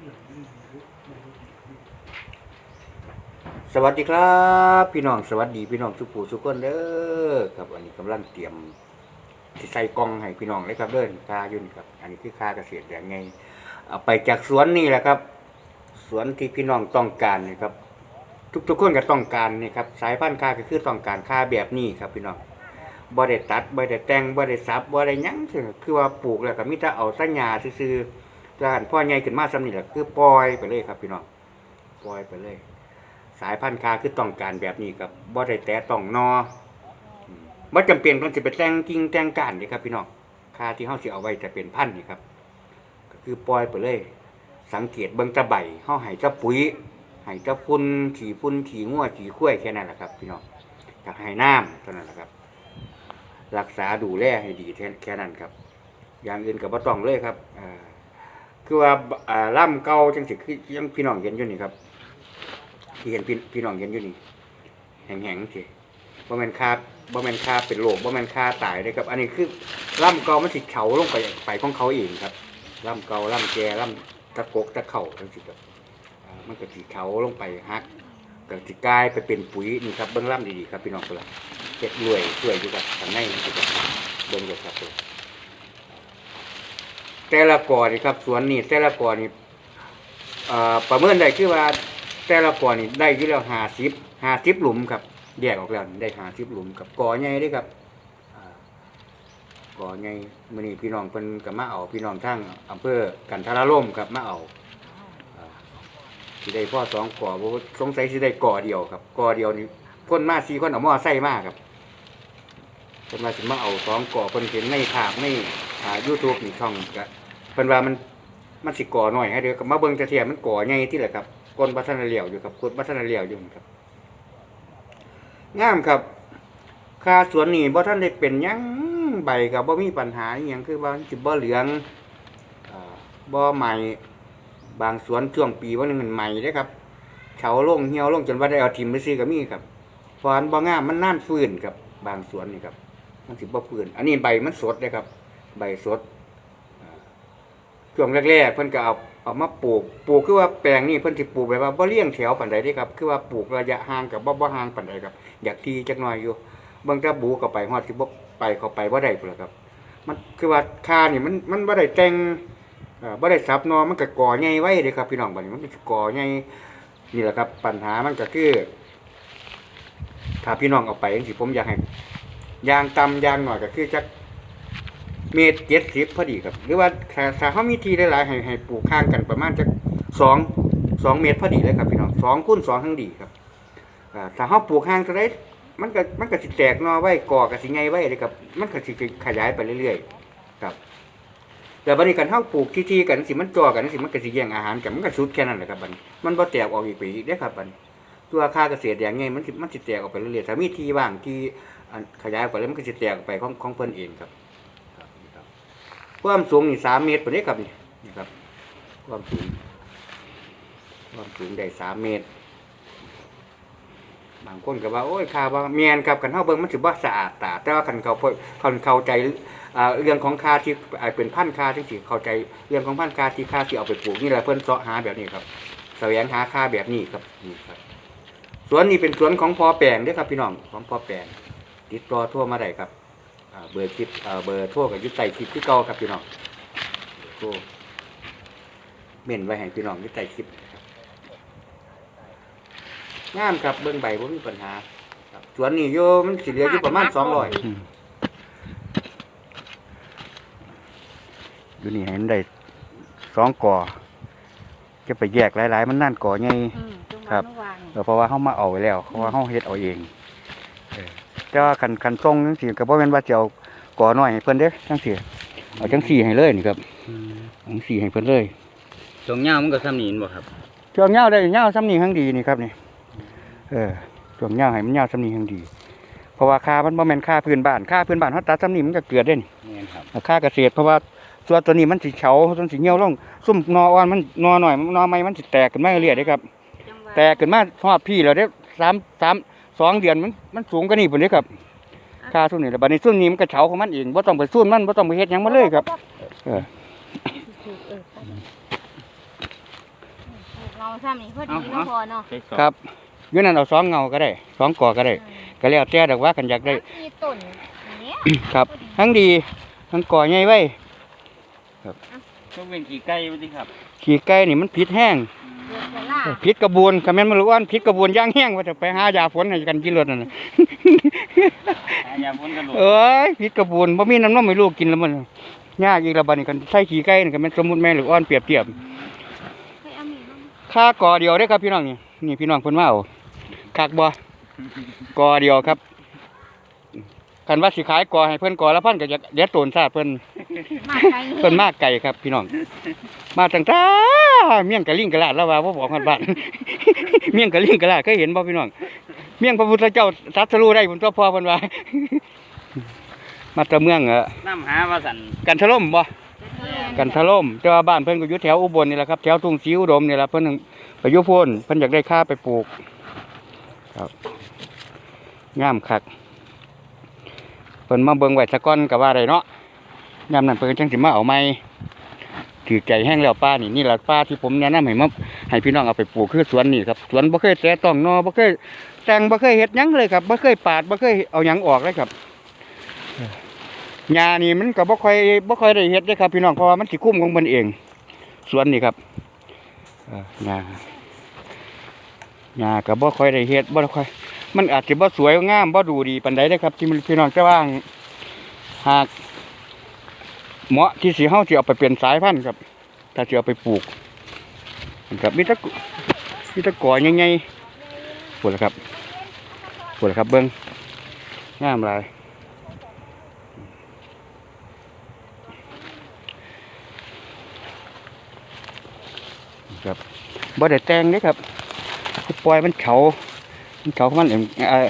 สวัสดีครับ พี่น้องสวัสดีพี่น้องทุกผู้ทุกคนเด้อครับอันนี้กำลังเตรียมใส่กล่องให้พี่น้องเลยครับเด้อค่ายุ่นครับ อันนี้คือค่าเกษตรอย่างไงเอาไปจากสวนนี่แหละครับ สวนที่พี่น้องต้องการนี่ครับ ทุกๆคนก็ต้องการนี่ครับสายพันธุ์ค่าก็คือต้องการค่าแบบนี้ครับพี่น้องบ่ได้ตัดบ่ได้แต่งบ่ได้สับบ่ได้ยั้งคือว่าปลูกแล้วก็มีแต่เอาสัญญาซื่อๆ จนพ่อใหญ่ขึ้นมาซำนี่แหละคือปล่อยไปเลยครับ พี่น้องปล่อยไปเลย สายพันธุ์คาคือต้องการแบบนี้ครับบ่ได้แต่ต้องนอบ่จำเป็นต้องสิไปแต่งกิ่งแต่งก้านนี่ครับ พี่น้องคาที่เฮาสิเอาไว้จะเป็นพันธุ์นี่ครับ ก็คือปล่อยไปเลย สังเกตเบิ่งตะใบเฮาให้ตะปุ๋ยให้ตะฝุ่นขี้ฝุ่นขี้งัวขี้ข้วยแค่นั้นแหละครับพี่น้องอยากให้น้ำเท่านั้นแหละครับ รักษาดูแลให้ดีแค่นั้นครับ อย่างอื่นก็บ่ต้องเลยครับอ่า คือว่าอ่าล่ำเก่าจังสิคือยังพี่น้องเห็นอยู่นี่ครับที่เห็นพี่พี่น้องเห็นอยู่นี่แห้งๆสิบ่แมนคาบ่แมนคาเป็นโรคบ่แมนคาตายเลยครับ อันนี้คือล่ำเก่ามันสิเฉาลงไปไปของเขาเองครับล่ำเก่าล่ำแก่ล่ำตะกกตะเข่าจังซี่ครับมันก็สิเฉาลงไปฮักก็สิกลายไปเป็นปุ๋ยนี่ครับเบิ่งล่ำดีๆครับพี่น้องพุ่นล่ะเฮ็ดรวยช่วยอยู่กับข้างในนี่สิครับเบิ่งอยู่ครับ แต่ละกอนี่ครับสวนนี่แต่ละกอนี่เอ่อประเมินได้คือว่าแต่ละกอนี่ได้อยู่แล้วห้าสิบห้าสิบหลุมครับแยกออกแล้วได้ห้าสิบหลุมกับกอใหญ่เด้ครับอ่ากอใหญ่มื้อนี้พี่น้องเพิ่นก็มาเอาพี่น้องทั้งอำเภอกันทาราล่มครับมาเอาอ่าสิได้พ่อสองกอบ่สงสัยสิได้กอเดียวครับกอเดียวนี่คนมาสี่คนเอามอไซค์มากครับเพิ่นมาสิมาเอาสองกอเพิ่นเห็นในภาพใน อ่า YouTube นี่ช่องก็เพิ่นว่ามันมันสิก่อหน่อยให้เดียวก็มาเบิ่งจะเทียมมันก่อใหญ่ที่แหละครับก้นพัฒนาเหลี่ยวอยู่ครับก้นพัฒนาเหลี่ยวอยู่ครับงามครับค่าสวนนี่บ่ท่านได้เป็นยังใบกับบ่มีปัญหาอหยังคือว่ามันสิบ่เหลืองอ่าบ่ใหม่บางสวนช่วงปีว่านึงมันใหม่เด้ครับเฉาลงเหี่ยวลงจนว่าได้เอาทิ่มไปซื้อก็มีครับเพราะอันบ่งามมันน่านฟื้นครับ บางสวนนี่ครับ มันสิบ่ฟื้น อันนี้ใบมันสดเด้ครับ ใบสดช่วงแรกๆเพิ่นก็เอาเอามาปลูกปลูกคือว่าแปลงนี่เพิ่นสิปลูกแบบว่าบ่เลี้ยงแถวปานใดเด้ครับ คือว่าปลูกระยะห่างกับบ่บ่ห่างปานใดครับ อยากที่จักหน่อยอยู่เบิ่งแต่บูเข้าไปฮอดสิบ่ไปเข้าไปบ่ได้พุ่นล่ะครับ มันคือว่าค่านี่มันมันบ่ได้แต่งเอ่อบ่ได้สับนอมันก็ก่อใหญ่ไว้เด้ครับพี่น้องบัดนี้มันสิก่อใหญ่นี่แหละครับ ปัญหามันก็คือ ถ้าพี่น้องเอาไปจังซี่ผมอยากให้ยางต่ำยางหน่อยก็คือจัก เมตรเจ็ดสิบพอดีครับ หรือว่าถ้าถ้าเขามีทีหลายๆให้ให้ปลูกข้างกันประมาณจะสองสองเมตรพอดีเลยครับพี่น้องสองคูณสองทั้งดีครับอ่าถ้าเขาปลูกห่างจะได้มันก็มันก็สิแตกนอไว้ก่อกับสิไงไว้เลยครับ มันก็สิขยายไปเรื่อยๆครับ แต่บัดนี้กันเขาปลูกทีๆกันสิมันจ่อกันสิมันก็สิแย่งอาหารกันมันก็สุดแค่นั้นแหละครับบันมันบ่แตกออกอีกปีเด้อครับบันตัวค่าเกษตรอย่างไงมันมันสิแตกออกไปเรื่อยๆถ้ามีที่ว่างที่ขยายออกไปแล้วมันก็สิแตกออกไปของของเพิ่นเองครับ ความสูงนี่สามเมตรปนนี้ครับนี่นี่ครับ ความสูง ความสูงได้สามเมตร บางคนก็ว่า โอ้ยข่าวว่าเมียนครับกันเฮาเบิ่งมันสิบ่าสะอาดตา แต่ว่าคันเขาเพิ่นคันเข้าใจเรื่องของคาที่เป็นพันค่าจังซี่เข้าใจเรื่องของพันคาที่คาที่เอาไปปลูกนี่แหละเพิ่อนเสาะหาแบบนี้ครับแสวงหาค่าแบบนี้ครับนี่ครับสวนนี้เป็นสวนของพ่อแปลงด้อครับพี่น้องของพ่อแปลงติดต่อทั่วมาได้ครับ อ่าเบอร์คลิปอ่าเบอร์โทรกับยุติใต้คลิปที่เก่าครับพี่น้องโทรเม่นไว้ให้พี่น้องอยุติใต้คลิปครับงามครับเบิ้งใบบ่มีปัญหาครับสวนนี้โยมันสิเหลืออยู่ประมาณสองร้อยอยู่นี่เห็นได้สองก่อจะไปแยกหลายๆ มันนั่นก่อไง อืมจังหครัวะบเมื่อวานเออเพราะว่าเขามาเอาไว้แล้วเพราะว่าเขาเฮ็ดเอาเองเออ แต่ว่าคันคันทรงจังซี่ก็บ่แม่นว่าจะเอาก่อน้อยให้เพิ่นเด้อจังซี่เอาจังซี่ให้เลยนี่ครับจังซี่ให้เพิ่นเลยตรงเงามันก็ซ้ำนีนบ่ครับช่วงยาวได้ยาวซ้ำนี้ทั้งดีนี่ครับนี่เออช่วงยาวให้มันยาวซ้ำนี้ทั้งดี เพราะว่าค่ามันบ่แม่นค่าพื้นบ้านค่าพื้นบ้านเฮาตัดซ้ำนี้มันก็เกิดได้นี่แม่นครับค่าเกษตรเพราะว่าส่วนตัวนี้มันสิเฉาส่วนสิเหี่ยวลงซุ่มนออ่อนมันนอหน่อยนอใหม่มันสิแตกขึ้นมาเรื่อยๆเด้ครับจังหวะแตกขึ้นมาทอดพี่แล้วได้สามสาม สองเดือนมันมันสูงกว่านี้พุ่นเด้ครับค่าส่วนนี้แล้วบัดนี้ส่วนนี้มันก็เฉาของมันเองบ่ต้องไปสู้มันบ่ต้องไปเฮ็ดหยังมาเลยครับ เออเออเงาซ้ำนี่พอดีเนาะพอเนาะใส่สองครับอยื่นั่นเอาสองเงาก็ได้สองกอก็ได้ ก็แล้วแต่ดอกว่ากันอยากได้ที่ต้นอย่างเนี้ยครับ ทั้งดีทั้งก่อใหญ่ไว้ต้องเป็นกี่ไก่บ่ติครับ ขี่ไก่นี่มันผิดแห้งเดือดจะ ล่าผิดกระบวนคำแม่นมารู้ว่าผิดกระบวนย่างแห้งว่าจะไปหายาฝนให้กันกินรถนั่นน่ะหายาฝนกันโลดเอ้ยผิดกระบวนบ่มีน้ำนมให้ลูกกินแล้วมันยากอีกแล้วบัดนี้กันใส่ขี้ไก่นี่ก็แม่นสมมุติแม่หรืออ้อนเปรียบเทียบเฮ้ยเอามีดมาค่ากอเดียวได้อครับพี่น้องนี่นี่พี่น้องเพิ่นมาเอาคักบ่กอเดียวครับ คันว่าสิขายกอให้เพิ่นกอละพันก็จะเดี๋ยวโตนซาเพิ่นมาไกลเพิ่นมากไก่ครับ พี่น้อง มาตั้งแต่เมี่ยงกะลิงกะลาดแล้วว่าบ่บอกกันบ้านเมี่ยงกะลิงกะลาดเคยเห็นบ่พี่น้อง เมี่ยงพระพุทธเจ้าตรัสรู้ได้ผมตัวพ่อเพิ่นว่า มาแตะเมืองเออน้ำหาว่าสั่นกันทะล่มบ่กันทะล่มแต่ว่าบ้านเพิ่นก็อยู่แถวอุบลนี่แหละครับแถวทุ่งศรีอุดมนี่แหละเพิ่นนึงไปอยู่โพ้นเพิ่นอยากได้ค่าไปปลูก ครับงามคักเพิ่นมาเบิ่งไว้ซะก่อนก็ว่าได้เนาะยามนั้นเพิ่นจังสิมาเอาใหม่ถือใจแห้งแล้วป้านี่นี่แหละป้าที่ผมแนะนำให้มาให้พี่น้องเอาไปปลูกคือสวนนี่ครับสวนบ่เคยแตะต้องนอบ่เคยแต่งบ่เคยเฮ็ดยังเลยครับบ่เคยปาดบ่เคยเอายังออกเลยครับหญ้านี่มันก็บ่ค่อยบ่ค่อยได้เฮ็ดเด้ครับ พี่น้องเพราะว่ามันสิคุ้มของมันเองสวนนี่ครับหญ้าหญ้าก็บ่ค่อยได้เฮ็ดบ่ค่อย มันอาจจะบ่สวยงามบ่ดูดีปานใดเด้ครับที่มันพี่น้องจะว่างหากเหมาะที่สิเฮาสิเอาไปเปลี่ยนสายพันธุ์ครับ ถ้าสิเอาไปปลูกครับมีตะมีตะกอใหญ่ๆปวดแล้วครับปวดแล้วครับเบิ่งงามหลายครับบ่ได้แต่งเด้อครับปล่อยมันเฉา เขามันเองเอ่อ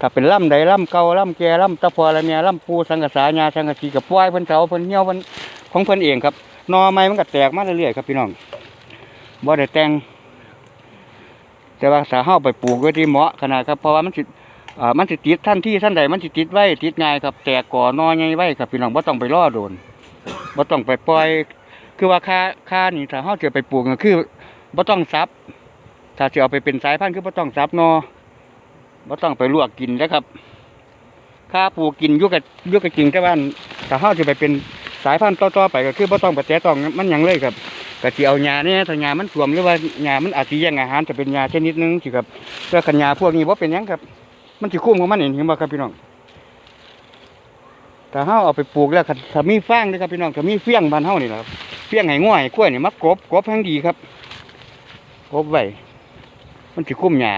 ถ้าเป็นล่ำใดล่ำเก่าล่ำแก่ล่ำตะพออะไรเนี่ยล่ำปูสังกะสาญาสังกะสีกับปล่อยเพิ่นเสาเพิ่นเหี่ยวเพิ่นของเพิ่นเองครับนอไม้มันก็แตกมาเรื่อยๆครับพี่น้องบ่ได้แต่งแต่ว่าถ้าเฮาไปปลูกไว้ที่เหมาะขนาดครับเพราะว่ามันสิอ่ามันสิติดท่านที่ท่านใดมันสิติดไว้ติดง่ายครับ แตกก่อนอใหญ่ไว้ครับพี่น้องบ่ต้องไปรอโดนบ่ต้องไปปล่อย คือว่าค่าค่านี่ถ้าเฮาจะไปปลูกก็คือบ่ต้องซับ ถ้าจะเอาไปเป็นสายพันธุ์คือบ่ต้องซับนอบ่ต้องไปลวกกินนะครับค่าปูกกินยุกกับยุกกับจริงแต่ว่าถ้าเฮาจะไปเป็นสายพันธุ์ต่อๆไปก็คือบ่ต้องไปแตะต้องมันหยังเลยครับก็สิเอาหญ้าเนี่ยถ้าหญ้ามันสวมหรือว่าหญ้ามันอาจสิแย่งอาหารจะเป็นหญ้าชนิดหนึงสิครับเพื่อกันหญ้าพวกนี้บ่เป็นหยังครับ มันสิคุ้มของมันเองเห็นบ่ครับพี่น้องถ้าเฮาเอาไปปลูกแล้วถ้ามีฟางเด้อครับพี่น้องถ้ามีเฟี้ยงบ้านเฮานี่และครับเฟี้ยงให้ง่วยกล้วยนี่มากกบกบแห่งดีครับกบไว้ มันสิคุ้มหญ้า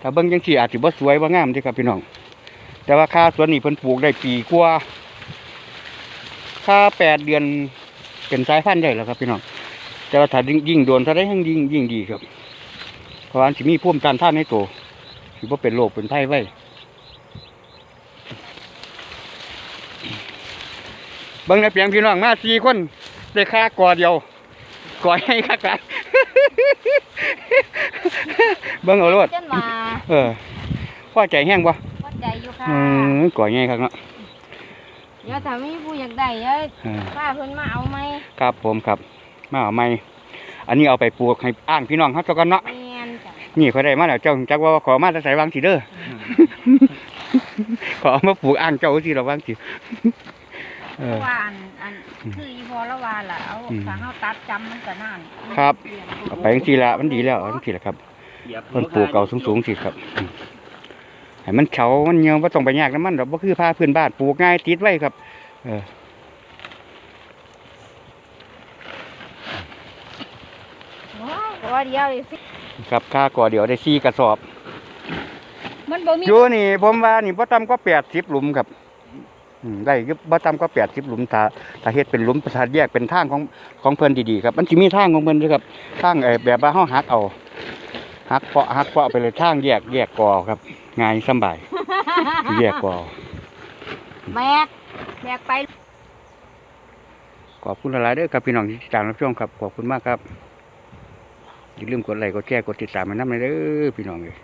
ถ้าเบิ่งจังซี่อาจสิบ่สวยบ่งามด้ครับพี่น้อง แต่ว่าค่าสวนนี่เพิ่นปลูกได้ปีกว่าค่าแปดเดือนเป็นสายพันธุ์ได้แล้วครับพี่น้อง แต่ว่าถ้ายิ่งโดนถ้าได้ยิ่งยิ่งยิ่งดีครับ เพราะว่ามันสิมีภูมิต้านทานในตัวสิบ่เป็นโรคเป็นไข้ไว้ เบิ่งในเพียงพี่น้องมาสี่คนได้ค่ากอเดียวกอให้ค่ากันเบิ่งเอาโลดจนว่าเออพอใจแห้งบ่วัดใจอยู่ค่ะอืมกอใหญ่ครับเนาะเดี๋ยวถ้ามีผู้อยากได้เดี๋ยวเออป้าเพิ่นมาเอาไหมครับผมครับมาเอาใหม่อันนี้เอาไปปลูกให้อ้างพี่น้องเขาเจ้ากันเนาะแม่นจ้ะนี่เขาได้มาแล้วเจ้าจักว่าขอมาแต่ใส่วางสิเด้อขอเอามาปลูกอ้างเจ้าสิเราวางสิ เอเพอราะว่าอันอันคืออีพอละว่าล่ะเอาอืมถ้าเฮาตัดจำมันก็นานครับเปลี่ยนเอาไปจังซี่ละมันดีแล้วจังซี่ละครับเหยียบเพิ่นปลูกเก่าสูงๆสิครับอืมให้มันเฉามันเหี่ยวบ่ต้องไปยากน้ำมันดอกบ่คือผ้าพื้นบ้านปลูกง่ายติดไว้ครับ เออโอ้ยก็ว่าเดียวเลยสิครับค่าก่อเดี๋ยวได้4กระสอบ มันบ่มีอยู่นี่ผมว่านี่บ่ต่ำกว่า80หลุมครับอืม ได้อยู่บ่ต่ำกว่า80หลุมถ้าถ้าเฮ็ดเป็นหลุมถ้าแยกเป็นทางของของเพิ่นดีๆครับ มันสิมีทางของเพิ่นด้วยครับทางเอ่อแบบว่าเฮาหักเอาหักเปาะหักเปาะไปเลยทางแยกแยกกอครับง่ายสำบายแยกกอแบกแบกไปขอบคุณหลายๆเด้อครับพี่น้องที่ติดตามรับชมครับขอบคุณมากครับอย่าลืมกดไลค์กดแชร์กดติดตามให้นำเด้อพี่น้องเลย